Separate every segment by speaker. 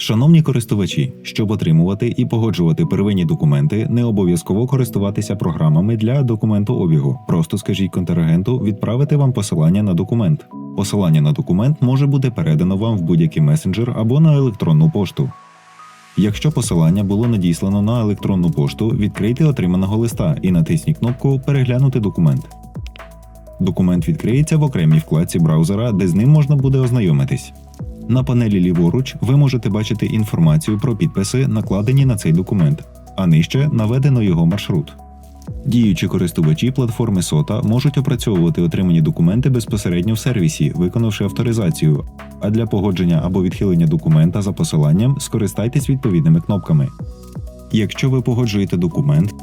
Speaker 1: Шановні користувачі, щоб отримувати і погоджувати первинні документи, не обов'язково користуватися програмами для документообігу. Просто скажіть контрагенту відправити вам посилання на документ. Посилання на документ може бути передано вам в будь-який месенджер або на електронну пошту. Якщо посилання було надіслано на електронну пошту, відкрийте отриманого листа і натисніть кнопку Переглянути документ. Документ відкриється в окремій вкладці браузера, де з ним можна буде ознайомитись. На панелі ліворуч ви можете бачити інформацію про підписи, накладені на цей документ, а нижче наведено його маршрут. Діючі користувачі платформи SOTA можуть опрацьовувати отримані документи безпосередньо в сервісі, виконавши авторизацію. А для погодження або відхилення документа за посиланням скористайтесь відповідними кнопками. Якщо ви погоджуєте документ,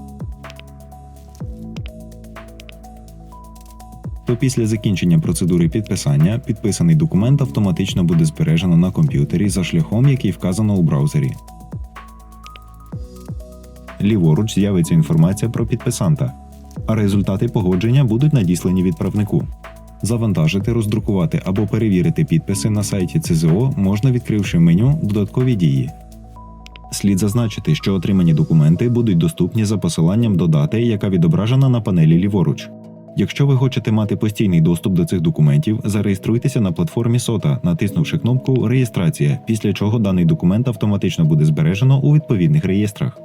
Speaker 1: то після закінчення процедури підписання підписаний документ автоматично буде збережено на комп'ютері за шляхом, який вказано у браузері. Ліворуч з'явиться інформація про підписанта, а результати погодження будуть надіслані відправнику. Завантажити, роздрукувати або перевірити підписи на сайті ЦЗО можна, відкривши меню Додаткові дії. Слід зазначити, що отримані документи будуть доступні за посиланням до дати, яка відображена на панелі ліворуч. Якщо ви хочете мати постійний доступ до цих документів, зареєструйтеся на платформі SOTA, натиснувши кнопку Реєстрація, після чого даний документ автоматично буде збережено у відповідних реєстрах.